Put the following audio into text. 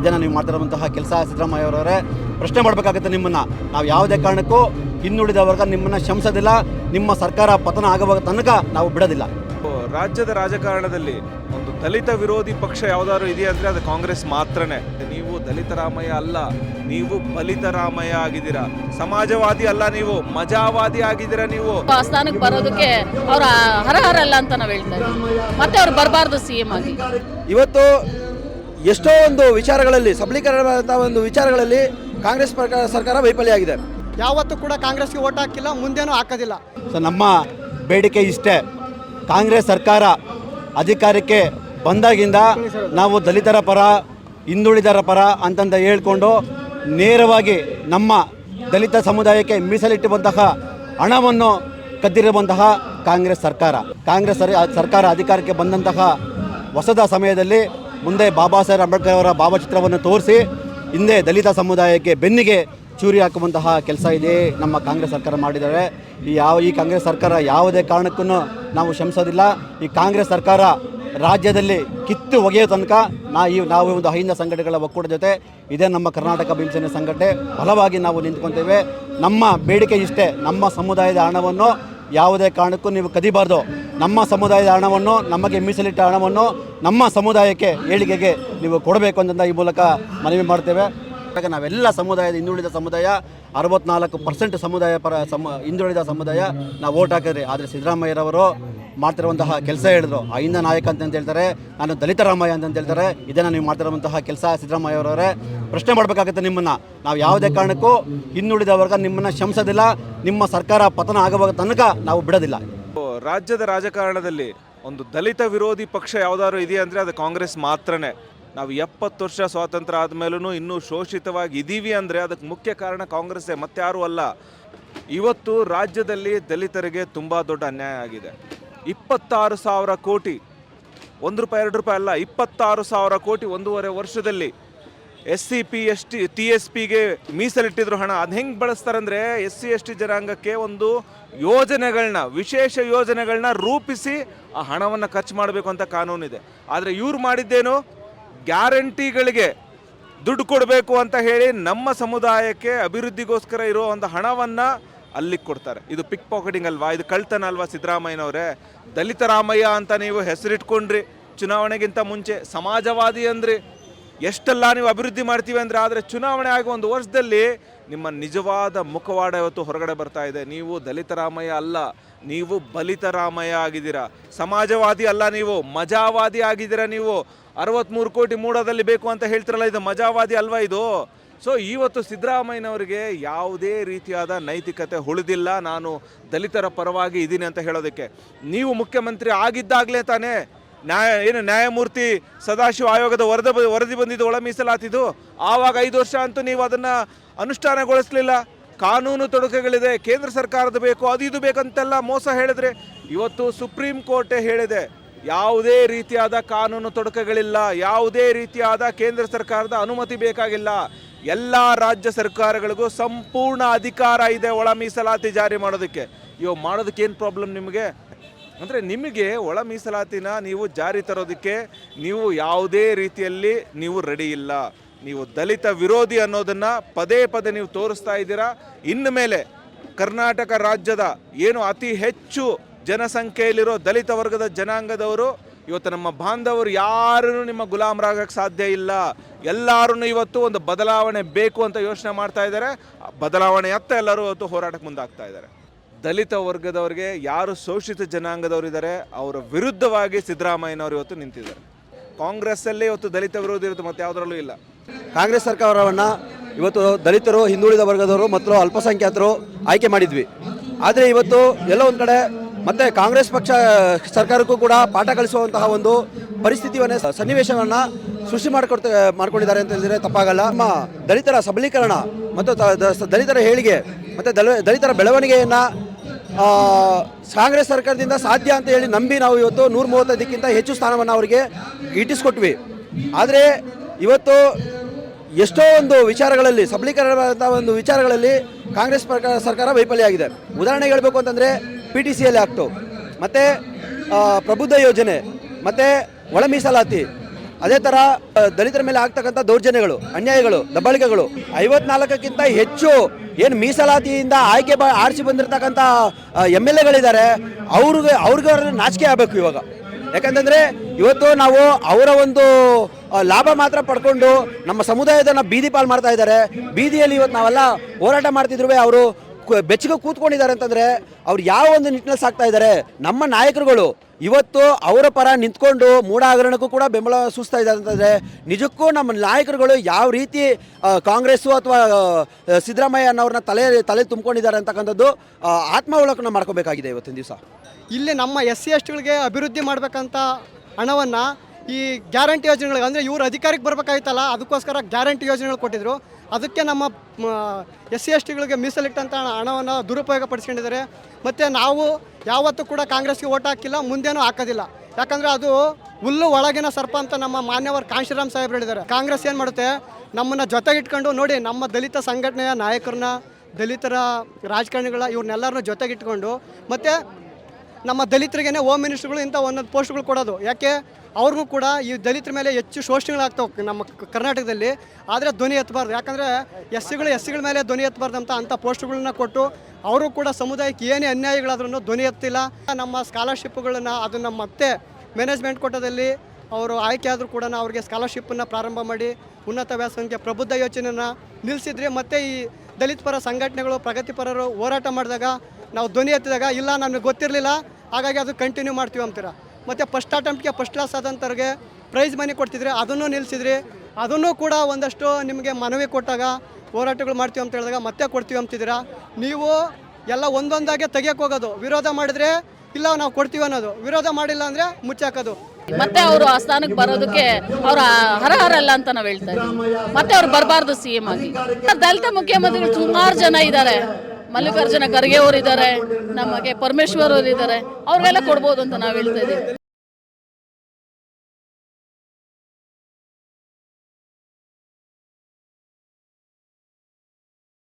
ಇದನ್ನು ನೀವು ಮಾಡ್ತಿರುವಂತಹ ಕೆಲಸ ಸಿದ್ದರಾಮಯ್ಯ ಅವರವರೇ, ಪ್ರಶ್ನೆ ಮಾಡಬೇಕಾಗುತ್ತೆ ನಿಮ್ಮನ್ನ. ನಾವು ಯಾವುದೇ ಕಾರಣಕ್ಕೂ ಹಿಂದುಳಿದ ವರ್ಗ ನಿಮ್ಮನ್ನ ಶಮಿಸೋದಿಲ್ಲ ನಿಮ್ಮ ಸರ್ಕಾರ ಪತನ ಆಗುವ ತನಕ ನಾವು ಬಿಡೋದಿಲ್ಲ. ರಾಜ್ಯದ ರಾಜಕಾರಣದಲ್ಲಿ ಒಂದು ದಲಿತ ವಿರೋಧಿ ಪಕ್ಷ ಯಾವ್ದಾದ್ರು ಇದೆಯಾ ಅಂದ್ರೆ ಅದು ಕಾಂಗ್ರೆಸ್ ಮಾತ್ರನೇ. ನೀವು ದಲಿತ ರಾಮಯ್ಯ ಅಲ್ಲ ನೀವು ಬಲಿತ ರಾಮಯ್ಯ ಆಗಿದ್ದೀರಾ. ಸಮಾಜವಾದಿ ಅಲ್ಲ ನೀವು ಮಜಾವಾದಿ ಆಗಿದ್ದೀರ ನೀವು. ಆ ಸ್ಥಾನಕ್ಕೆ ಬರೋದಕ್ಕೆ ಅವ್ರ ಹರಹರಲ್ಲ ಅಂತ ನಾವು ಹೇಳ್ತಾ ಇದ್ದೀವಿ. ಮತ್ತೆ ಅವ್ರು ಬರಬಾರ್ದು ಸಿ ಎಂ ಆಗಿ. ಇವತ್ತು ಎಷ್ಟೋ ಒಂದು ವಿಚಾರಗಳಲ್ಲಿ ಸಬಲೀಕರಣವಾದಂಥ ಒಂದು ವಿಚಾರಗಳಲ್ಲಿ ಕಾಂಗ್ರೆಸ್ ಸರ್ಕಾರ ಸರ್ಕಾರ ವೈಫಲ್ಯ ಆಗಿದೆ. ಯಾವತ್ತೂ ಕೂಡ ಕಾಂಗ್ರೆಸ್ಗೆ ಓಟ್ ಹಾಕಿಲ್ಲ ಮುಂದೇನೂ ಹಾಕೋದಿಲ್ಲ. ಸೊ ನಮ್ಮ ಬೇಡಿಕೆ ಇಷ್ಟೇ. ಕಾಂಗ್ರೆಸ್ ಸರ್ಕಾರ ಅಧಿಕಾರಕ್ಕೆ ಬಂದಾಗಿಂದ ನಾವು ದಲಿತರ ಪರ ಹಿಂದುಳಿದರ ಪರ ಅಂತಂದ ಹೇಳ್ಕೊಂಡು ನೇರವಾಗಿ ನಮ್ಮ ದಲಿತ ಸಮುದಾಯಕ್ಕೆ ಮೀಸಲಿಟ್ಟಿರುವಂತಹ ಹಣವನ್ನು ಕದ್ದಿರುವಂತಹ ಕಾಂಗ್ರೆಸ್ ಸರ್ಕಾರ. ಕಾಂಗ್ರೆಸ್ ಸರ್ ಸರ್ಕಾರ ಅಧಿಕಾರಕ್ಕೆ ಬಂದಂತಹ ಹೊಸದ ಸಮಯದಲ್ಲಿ ಮುಂದೆ ಬಾಬಾ ಸಾಹೇಬ್ ಅಂಬೇಡ್ಕರ್ ಅವರ ಭಾವಚಿತ್ರವನ್ನು ತೋರಿಸಿ ಹಿಂದೆ ದಲಿತ ಸಮುದಾಯಕ್ಕೆ ಬೆನ್ನಿಗೆ ಚೂರಿ ಹಾಕುವಂತಹ ಕೆಲಸ ಇದೆ ನಮ್ಮ ಕಾಂಗ್ರೆಸ್ ಸರ್ಕಾರ ಮಾಡಿದ್ದಾರೆ. ಈ ಯಾವ, ಈ ಕಾಂಗ್ರೆಸ್ ಸರ್ಕಾರ ಯಾವುದೇ ಕಾರಣಕ್ಕೂ ನಾವು ಶ್ರಮಿಸೋದಿಲ್ಲ. ಈ ಕಾಂಗ್ರೆಸ್ ಸರ್ಕಾರ ರಾಜ್ಯದಲ್ಲಿ ಕಿತ್ತು ಒಗೆಯೋ ತನಕ ನಾ ಈ ನಾವು ಒಂದು ಅಹಿಂದ ಸಂಘಟನೆಗಳ ಒಕ್ಕೂಟ ಜೊತೆ ಇದೇ ನಮ್ಮ ಕರ್ನಾಟಕ ಭೀಮಸೇನೆ ಸಂಘಟನೆ ಬಲವಾಗಿ ನಾವು ನಿಂತ್ಕೊತೇವೆ. ನಮ್ಮ ಬೇಡಿಕೆ ಇಷ್ಟೇ ನಮ್ಮ ಸಮುದಾಯದ ಹಣವನ್ನು ಯಾವುದೇ ಕಾರಣಕ್ಕೂ ನೀವು ಕದಿಬಾರ್ದು. ನಮ್ಮ ಸಮುದಾಯದ ಹಣವನ್ನು, ನಮಗೆ ಮೀಸಲಿಟ್ಟ ಹಣವನ್ನು ನಮ್ಮ ಸಮುದಾಯಕ್ಕೆ ಏಳಿಗೆಗೆ ನೀವು ಕೊಡಬೇಕು ಅಂತ ಈ ಮೂಲಕ ಮನವಿ ಮಾಡ್ತೇವೆ. ನಾವೆಲ್ಲ ಸಮುದಾಯದ ಹಿಂದುಳಿದ ಸಮುದಾಯ, ಅರವತ್ನಾಲ್ಕು ಪರ್ಸೆಂಟ್ ಸಮುದಾಯ ಪರ ಸಮ, ಹಿಂದುಳಿದ ಸಮುದಾಯ ನಾವು ಓಟ್ ಹಾಕಿದ್ರಿ. ಆದರೆ ಸಿದ್ದರಾಮಯ್ಯರವರು ಮಾಡ್ತಿರುವಂತಹ ಕೆಲಸ ಹೇಳಿದ್ರು. ಅಹಿಂದ ನಾಯಕ ಅಂತ ಹೇಳ್ತಾರೆ, ನಾನು ದಲಿತ ರಾಮಯ್ಯ ಅಂತ ಹೇಳ್ತಾರೆ, ಇದನ್ನು ನೀವು ಮಾಡ್ತಿರುವಂತಹ ಕೆಲಸ ಸಿದ್ದರಾಮಯ್ಯವರವರೇ ಪ್ರಶ್ನೆ ಮಾಡಬೇಕಾಗುತ್ತೆ ನಿಮ್ಮನ್ನು. ನಾವು ಯಾವುದೇ ಕಾರಣಕ್ಕೂ ಹಿಂದುಳಿದ ವರ್ಗ ನಿಮ್ಮನ್ನು ಶಂಸೋದಿಲ್ಲ, ನಿಮ್ಮ ಸರ್ಕಾರ ಪತನ ಆಗುವಾಗ ತನಕ ನಾವು ಬಿಡೋದಿಲ್ಲ. ರಾಜ್ಯದ ರಾಜಕಾರಣದಲ್ಲಿ ಒಂದು ದಲಿತ ವಿರೋಧಿ ಪಕ್ಷ ಯಾವುದಾದ್ರು ಇದೆಯಾ ಅಂದರೆ ಅದು ಕಾಂಗ್ರೆಸ್ ಮಾತ್ರನೇ. ನಾವು ಎಪ್ಪತ್ತು ವರ್ಷ ಸ್ವಾತಂತ್ರ್ಯ ಆದಮೇಲೂ ಇನ್ನೂ ಶೋಷಿತವಾಗಿ ಇದ್ದೀವಿ ಅಂದರೆ ಅದಕ್ಕೆ ಮುಖ್ಯ ಕಾರಣ ಕಾಂಗ್ರೆಸ್ಸೇ ಮತ್ತಾರೂ ಅಲ್ಲ. ಇವತ್ತು ರಾಜ್ಯದಲ್ಲಿ ದಲಿತರಿಗೆ ತುಂಬ ದೊಡ್ಡ ಅನ್ಯಾಯ ಆಗಿದೆ. ಇಪ್ಪತ್ತಾರು ಸಾವಿರ ಕೋಟಿ, ಒಂದು ರೂಪಾಯಿ, ಎರಡು ರೂಪಾಯಿ ಅಲ್ಲ, ಇಪ್ಪತ್ತಾರು ಸಾವಿರ ಕೋಟಿ ಒಂದೂವರೆ ವರ್ಷದಲ್ಲಿ S C P S T T S ಪಿಗೆ ಮೀಸಲಿಟ್ಟಿದ್ರು ಹಣ. ಅದು ಹೆಂಗೆ ಬಳಸ್ತಾರೆ ಅಂದರೆ ಎಸ್ ಸಿ ಎಸ್ ಟಿ ಜನಾಂಗಕ್ಕೆ ಒಂದು ಯೋಜನೆಗಳನ್ನ ವಿಶೇಷ ಯೋಜನೆಗಳನ್ನ ರೂಪಿಸಿ ಆ ಹಣವನ್ನು ಖರ್ಚು ಮಾಡಬೇಕು ಅಂತ ಕಾನೂನಿದೆ. ಆದರೆ ಇವ್ರು ಮಾಡಿದ್ದೇನು? ಗ್ಯಾರಂಟಿಗಳಿಗೆ ದುಡ್ಡು ಕೊಡಬೇಕು ಅಂತ ಹೇಳಿ ನಮ್ಮ ಸಮುದಾಯಕ್ಕೆ ಅಭಿವೃದ್ಧಿಗೋಸ್ಕರ ಇರೋ ಒಂದು ಹಣವನ್ನು ಅಲ್ಲಿಗೆ ಕೊಡ್ತಾರೆ. ಇದು ಪಿಕ್ ಪಾಕೆಟಿಂಗ್ ಅಲ್ವಾ? ಇದು ಕಳ್ತನ ಅಲ್ವಾ ಸಿದ್ದರಾಮಯ್ಯನವರೇ? ದಲಿತ ರಾಮಯ್ಯ ಅಂತ ನೀವು ಹೆಸರಿಟ್ಕೊಂಡ್ರಿ, ಚುನಾವಣೆಗಿಂತ ಮುಂಚೆ ಸಮಾಜವಾದಿ ಅಂದ್ರಿ. ಎಷ್ಟೆಲ್ಲ ನೀವು ಅಭಿವೃದ್ಧಿ ಮಾಡ್ತೀವಿ ಅಂದರೆ ಆದರೆ ಚುನಾವಣೆ ಆಗುವ ಒಂದು ವರ್ಷದಲ್ಲಿ ನಿಮ್ಮ ನಿಜವಾದ ಮುಖವಾಡ ಇವತ್ತು ಹೊರಗಡೆ ಬರ್ತಾ ಇದೆ. ನೀವು ದಲಿತರಾಮಯ್ಯ ಅಲ್ಲ, ನೀವು ಬಲಿತರಾಮಯ್ಯ ಆಗಿದ್ದೀರಾ. ಸಮಾಜವಾದಿ ಅಲ್ಲ ನೀವು, ಮಜಾವಾದಿ ಆಗಿದ್ದೀರಾ ನೀವು. ಅರವತ್ತ್ಮೂರು ಕೋಟಿ ಮೂಡದಲ್ಲಿ ಬೇಕು ಅಂತ ಹೇಳ್ತಿರಲ್ಲ, ಇದು ಮಜಾವಾದಿ ಅಲ್ವಾ ಇದು? ಸೊ ಇವತ್ತು ಸಿದ್ದರಾಮಯ್ಯನವರಿಗೆ ಯಾವುದೇ ರೀತಿಯಾದ ನೈತಿಕತೆ ಉಳಿದಿಲ್ಲ. ನಾನು ದಲಿತರ ಪರವಾಗಿ ಇದ್ದೀನಿ ಅಂತ ಹೇಳೋದಕ್ಕೆ. ನೀವು ಮುಖ್ಯಮಂತ್ರಿ ಆಗಿದ್ದಾಗಲೇ ತಾನೇ ನ್ಯಾಯ, ಏನು ನ್ಯಾಯಮೂರ್ತಿ ಸದಾಶಿವ ಆಯೋಗದ ವರದ ವರದಿ ಬಂದಿದ್ದು, ಒಳ ಮೀಸಲಾತಿದ್ದು ಆವಾಗ ಐದು ವರ್ಷ ಅಂತೂ ನೀವು ಅದನ್ನು ಅನುಷ್ಠಾನಗೊಳಿಸಲಿಲ್ಲ. ಕಾನೂನು ತೊಡಕುಗಳಿದೆ, ಕೇಂದ್ರ ಸರ್ಕಾರದ ಬೇಕು, ಅದು ಇದು ಬೇಕಂತೆಲ್ಲ ಮೋಸ ಹೇಳಿದ್ರೆ ಇವತ್ತು ಸುಪ್ರೀಂ ಕೋರ್ಟೇ ಹೇಳಿದೆ. ಯಾವುದೇ ರೀತಿಯಾದ ಕಾನೂನು ತೊಡಕಗಳಿಲ್ಲ, ಯಾವುದೇ ರೀತಿಯಾದ ಕೇಂದ್ರ ಸರ್ಕಾರದ ಅನುಮತಿ ಬೇಕಾಗಿಲ್ಲ. ಎಲ್ಲ ರಾಜ್ಯ ಸರ್ಕಾರಗಳಿಗೂ ಸಂಪೂರ್ಣ ಅಧಿಕಾರ ಇದೆ ಒಳ ಮೀಸಲಾತಿ ಜಾರಿ ಮಾಡೋದಕ್ಕೆ. ಇವಾಗ ಮಾಡೋದಕ್ಕೆ ಏನು ಪ್ರಾಬ್ಲಮ್ ನಿಮಗೆ? ಅಂದರೆ ನಿಮಗೆ ಒಳ ಮೀಸಲಾತಿನ ನೀವು ಜಾರಿ ತರೋದಕ್ಕೆ ನೀವು ಯಾವುದೇ ರೀತಿಯಲ್ಲಿ ನೀವು ರೆಡಿ ಇಲ್ಲ. ನೀವು ದಲಿತ ವಿರೋಧಿ ಅನ್ನೋದನ್ನು ಪದೇ ಪದೇ ನೀವು ತೋರಿಸ್ತಾ ಇದ್ದೀರಾ? ಇನ್ನು ಮೇಲೆ ಕರ್ನಾಟಕ ರಾಜ್ಯದ ಏನು ಅತಿ ಹೆಚ್ಚು ಜನಸಂಖ್ಯೆಯಲ್ಲಿರೋ ದಲಿತ ವರ್ಗದ ಜನಾಂಗದವರು, ಇವತ್ತು ನಮ್ಮ ಬಾಂಧವರು ಯಾರೂ ನಿಮ್ಮ ಗುಲಾಮರಾಗಕ್ಕೆ ಸಾಧ್ಯ ಇಲ್ಲ. ಎಲ್ಲರೂ ಇವತ್ತು ಒಂದು ಬದಲಾವಣೆ ಬೇಕು ಅಂತ ಯೋಚನೆ ಮಾಡ್ತಾ ಇದ್ದಾರೆ. ಬದಲಾವಣೆ ಬದಲಾವಣೆಯತ್ತ ಎಲ್ಲರೂ ಇವತ್ತು ಹೋರಾಟಕ್ಕೆ ಮುಂದಾಗ್ತಾ ಇದ್ದಾರೆ. ದಲಿತ ವರ್ಗದವರಿಗೆ ಯಾರು ಶೋಷಿತ ಜನಾಂಗದವರಿದ್ದಾರೆ ಅವರ ವಿರುದ್ಧವಾಗಿ ಸಿದ್ದರಾಮಯ್ಯನವರು ಇವತ್ತು ನಿಂತಿದ್ದಾರೆ. ಕಾಂಗ್ರೆಸ್ಸಲ್ಲೇ ಇವತ್ತು ದಲಿತ ವಿರೋಧ ಇರುತ್ತೆ, ಮತ್ತೆ ಯಾವುದರಲ್ಲೂ ಇಲ್ಲ. ಕಾಂಗ್ರೆಸ್ ಸರ್ಕಾರವನ್ನು ಇವತ್ತು ದಲಿತರು, ಹಿಂದುಳಿದ ವರ್ಗದವರು, ಮತ್ತು ಅಲ್ಪಸಂಖ್ಯಾತರು ಆಯ್ಕೆ ಮಾಡಿದ್ವಿ. ಆದರೆ ಇವತ್ತು ಎಲ್ಲ ಒಂದು ಕಡೆ ಮತ್ತೆ ಕಾಂಗ್ರೆಸ್ ಪಕ್ಷ, ಸರ್ಕಾರಕ್ಕೂ ಕೂಡ ಪಾಠ ಕಲಿಸುವಂತಹ ಒಂದು ಪರಿಸ್ಥಿತಿಯನ್ನೇ ಸನ್ನಿವೇಶವನ್ನು ಸೃಷ್ಟಿ ಮಾಡಿಕೊಡ್ತ, ಮಾಡ್ಕೊಂಡಿದ್ದಾರೆ ಅಂತ ಹೇಳಿದ್ರೆ ತಪ್ಪಾಗಲ್ಲ. ನಮ್ಮ ದಲಿತರ ಸಬಲೀಕರಣ ಮತ್ತು ದಲಿತರ ಹೇಳಿಗೆ, ಮತ್ತು ದಲ, ದಲಿತರ ಬೆಳವಣಿಗೆಯನ್ನು ಕಾಂಗ್ರೆಸ್ ಸರ್ಕಾರದಿಂದ ಸಾಧ್ಯ ಅಂತ ಹೇಳಿ ನಂಬಿ ನಾವು ಇವತ್ತು ನೂರ ಮೂವತ್ತೈದಕ್ಕಿಂತ ಹೆಚ್ಚು ಸ್ಥಾನವನ್ನು ಅವರಿಗೆ ಇಟ್ಟಿಸ್ಕೊಟ್ವಿ. ಆದರೆ ಇವತ್ತು ಎಷ್ಟೋ ಒಂದು ವಿಚಾರಗಳಲ್ಲಿ ಸಬಲೀಕರಣವಾದಂಥ ಒಂದು ವಿಚಾರಗಳಲ್ಲಿ ಕಾಂಗ್ರೆಸ್ ಸರ್ಕಾರ ಸರ್ಕಾರ ವೈಫಲ್ಯ ಆಗಿದೆ ಉದಾಹರಣೆ ಹೇಳಬೇಕು ಅಂತಂದರೆ P T C L act ಮತ್ತು ಪ್ರಬುದ್ಧ ಯೋಜನೆ, ಮತ್ತು ಒಳ ಮೀಸಲಾತಿ. ಅದೇ ಥರ ದಲಿತರ ಮೇಲೆ ಆಗ್ತಕ್ಕಂಥ ದೌರ್ಜನ್ಯಗಳು, ಅನ್ಯಾಯಗಳು, ದಬ್ಬಾಳಿಕೆಗಳು, ಐವತ್ನಾಲ್ಕಕ್ಕಿಂತ ಹೆಚ್ಚು ಏನು ಮೀಸಲಾತಿಯಿಂದ ಆಯ್ಕೆ ಬ, ಆರಿಸಿ ಬಂದಿರತಕ್ಕಂಥ ಎಂ ಎಲ್ ಎಗಳಿದ್ದಾರೆ, ಅವ್ರಿಗೆ ಅವ್ರಿಗೆ ನಾಚಿಕೆ ಆಗಬೇಕು ಇವಾಗ. ಯಾಕಂತಂದರೆ, ಇವತ್ತು ನಾವು ಅವರ ಒಂದು ಲಾಭ ಮಾತ್ರ ಪಡ್ಕೊಂಡು ನಮ್ಮ ಸಮುದಾಯದನ್ನ ಬೀದಿ ಪಾಲು ಮಾಡ್ತಾ ಇದ್ದಾರೆ. ಬೀದಿಯಲ್ಲಿ ಇವತ್ತು ನಾವೆಲ್ಲ ಹೋರಾಟ ಮಾಡ್ತಿದ್ರು ಅವರು ಬೆಚ್ಚಗೆ ಕೂತ್ಕೊಂಡಿದ್ದಾರೆ ಅಂತಂದ್ರೆ, ಅವ್ರು ಯಾವ ಒಂದು ನಿಟ್ಟಿನಲ್ಲಿ ಸಾಕ್ತಾ ಇದ್ದಾರೆ, ನಮ್ಮ ನಾಯಕರುಗಳು ಇವತ್ತು ಅವರ ಪರ ನಿಂತ್ಕೊಂಡು ಮೂಢ ಹಗರಣಕ್ಕೂ ಕೂಡ ಬೆಂಬಲ ಸೂಸ್ತಾ ಇದ್ದಾರೆ ಅಂತಂದರೆ ನಿಜಕ್ಕೂ ನಮ್ಮ ನಾಯಕರುಗಳು ಯಾವ ರೀತಿ ಕಾಂಗ್ರೆಸ್ಸು ಅಥವಾ ಸಿದ್ದರಾಮಯ್ಯ ಅನ್ನೋರನ್ನ ತಲೆ ತಲೆ ತುಂಬಿಕೊಂಡಿದ್ದಾರೆ ಅಂತಕ್ಕಂಥದ್ದು ಆತ್ಮಾವಲೋಕನ ಮಾಡ್ಕೋಬೇಕಾಗಿದೆ ಇವತ್ತಿನ ದಿವಸ. ಇಲ್ಲಿ ನಮ್ಮ ಎಸ್ ಸಿ ಎಸ್ ಟಿಗಳಿಗೆ ಅಭಿವೃದ್ಧಿ ಮಾಡಬೇಕಂತ ಹಣವನ್ನು ಈ ಗ್ಯಾರಂಟಿ ಯೋಜನೆಗಳಿಗೆ, ಅಂದರೆ ಇವರು ಅಧಿಕಾರಕ್ಕೆ ಬರಬೇಕಾಯ್ತಲ್ಲ, ಅದಕ್ಕೋಸ್ಕರ ಗ್ಯಾರಂಟಿ ಯೋಜನೆಗಳು ಕೊಟ್ಟಿದ್ರು. ಅದಕ್ಕೆ ನಮ್ಮ ಎಸ್ ಸಿ ಎಸ್ ಟಿಗಳಿಗೆ ಮೀಸಲಿಟ್ಟಂಥ ಹಣವನ್ನು ದುರುಪಯೋಗ ಪಡಿಸ್ಕೊಂಡಿದ್ದಾರೆ ಮತ್ತು ನಾವು ಯಾವತ್ತೂ ಕೂಡ ಕಾಂಗ್ರೆಸ್ಗೆ ಓಟ್ ಹಾಕಿಲ್ಲ, ಮುಂದೇನೂ ಹಾಕೋದಿಲ್ಲ. ಯಾಕಂದರೆ ಅದು ಹುಲ್ಲು ಒಳಗಿನ ಸರ್ಪ ಅಂತ ನಮ್ಮ ಮಾನ್ಯವರು ಕಾಂಶಿರಾಮ್ ಸಾಹೇಬ್ರು ಹೇಳಿದ್ದಾರೆ. ಕಾಂಗ್ರೆಸ್ ಏನು ಮಾಡುತ್ತೆ? ನಮ್ಮನ್ನು ಜೊತೆಗಿಟ್ಕೊಂಡು ನೋಡಿ, ನಮ್ಮ ದಲಿತ ಸಂಘಟನೆಯ ನಾಯಕರನ್ನ, ದಲಿತರ ರಾಜಕಾರಣಿಗಳ ಇವ್ರನ್ನೆಲ್ಲರನ್ನೂ ಜೊತೆಗಿಟ್ಕೊಂಡು, ಮತ್ತು ನಮ್ಮ ದಲಿತರಿಗೇನೆ ಹೋಮ್ ಮಿನಿಸ್ಟ್ರುಗಳು ಇಂಥ ಒಂದೊಂದು ಪೋಸ್ಟ್ಗಳು ಕೊಡೋದು. ಯಾಕೆ? ಅವ್ರಿಗೂ ಕೂಡ ಈ ದಲಿತರ ಮೇಲೆ ಹೆಚ್ಚು ಶೋಷಣೆಗಳಾಗ್ತಾವೆ ನಮ್ಮ ಕರ್ನಾಟಕದಲ್ಲಿ. ಆದರೆ ಧ್ವನಿ ಎತ್ತಬಾರ್ದು. ಯಾಕಂದರೆ ಎಸ್ ಸಿಗಳು ಎಸ್ ಸಿಗಳ ಮೇಲೆ ಧ್ವನಿ ಎತ್ತಬಾರ್ದು ಅಂತ ಅಂಥ ಪೋಸ್ಟ್ಗಳನ್ನ ಕೊಟ್ಟು ಅವರು ಕೂಡ ಸಮುದಾಯಕ್ಕೆ ಏನೇ ಅನ್ಯಾಯಗಳಾದ್ರೂ ಧ್ವನಿ ಎತ್ತಿಲ್ಲ. ನಮ್ಮ ಸ್ಕಾಲರ್ಶಿಪ್ಗಳನ್ನ ಅದನ್ನು ಮತ್ತೆ ಮ್ಯಾನೇಜ್ಮೆಂಟ್ ಕೋಟದಲ್ಲಿ ಅವರು ಆಯ್ಕೆ ಆದರೂ ಕೂಡ ಅವ್ರಿಗೆ ಸ್ಕಾಲರ್ಶಿಪ್ಪನ್ನು ಪ್ರಾರಂಭ ಮಾಡಿ, ಉನ್ನತ ವ್ಯಾಸಂಗಕ್ಕೆ ಪ್ರಬುದ್ಧ ಯೋಜನೆಯನ್ನು ನಿಲ್ಲಿಸಿದ್ರೆ ಮತ್ತೆ ಈ ದಲಿತ ಪರ ಸಂಘಟನೆಗಳು ಪ್ರಗತಿಪರರು ಹೋರಾಟ ಮಾಡಿದಾಗ ನಾವು ಧ್ವನಿ ಎತ್ತಿದಾಗ, ಇಲ್ಲ, ನಮಗೆ ಗೊತ್ತಿರಲಿಲ್ಲ, ಹಾಗಾಗಿ ಅದು ಕಂಟಿನ್ಯೂ ಮಾಡ್ತೀವಿ ಅಂತೀರ? ಮತ್ತು ಫಸ್ಟ್ ಅಟೆಂಪ್ಟ್ಗೆ ಫಸ್ಟ್ ಕ್ಲಾಸ್ ಆದಂಥವ್ರಿಗೆ ಪ್ರೈಸ್ ಮನಿ ಕೊಡ್ತಿದ್ರಿ ಅದನ್ನು ನಿಲ್ಲಿಸಿದ್ರಿ ಅದನ್ನು ಕೂಡ ಒಂದಷ್ಟು ನಿಮಗೆ ಮನವಿ ಕೊಟ್ಟಾಗ, ಹೋರಾಟಗಳು ಮಾಡ್ತೀವಿ ಅಂತ ಹೇಳಿದಾಗ ಮತ್ತೆ ಕೊಡ್ತೀವಿ ಅಂತಿದ್ದೀರ? ನೀವು ಎಲ್ಲ ಒಂದೊಂದಾಗೆ ತೆಗಿಯಕ್ಕೆ ಹೋಗೋದು. ವಿರೋಧ ಮಾಡಿದ್ರೆ, ಇಲ್ಲ, ನಾವು ಕೊಡ್ತೀವಿ ಅನ್ನೋದು. ವಿರೋಧ ಮಾಡಿಲ್ಲ ಅಂದರೆ ಮುಚ್ಚಾಕೋದು. ಮತ್ತೆ ಅವರು ಆ ಸ್ಥಾನಕ್ಕೆ ಬರೋದಕ್ಕೆ ಅವ್ರ ಹರಹರಲ್ಲ ಅಂತ ನಾವು ಹೇಳ್ತಾ ಇದ್ದೀವಿ. ಮತ್ತೆ ಅವ್ರು ಬರಬಾರ್ದು ಸಿ ಎಂ ಆಗಿ. ದಲಿತ ಮುಖ್ಯಮಂತ್ರಿಗಳು ಸುಮಾರು ಜನ ಇದ್ದಾರೆ. ಮಲ್ಲಿಕಾರ್ಜುನ ಖರ್ಗೆ ಅವರು ಇದ್ದಾರೆ ನಮಗೆ ಪರಮೇಶ್ವರ್ ಅವರು ಇದ್ದಾರೆ ಅವ್ರಿಗೆಲ್ಲ ಕೊಡ್ಬೋದು ಅಂತ ನಾವು ಹೇಳ್ತಾ ಇದ್ದೀವಿ.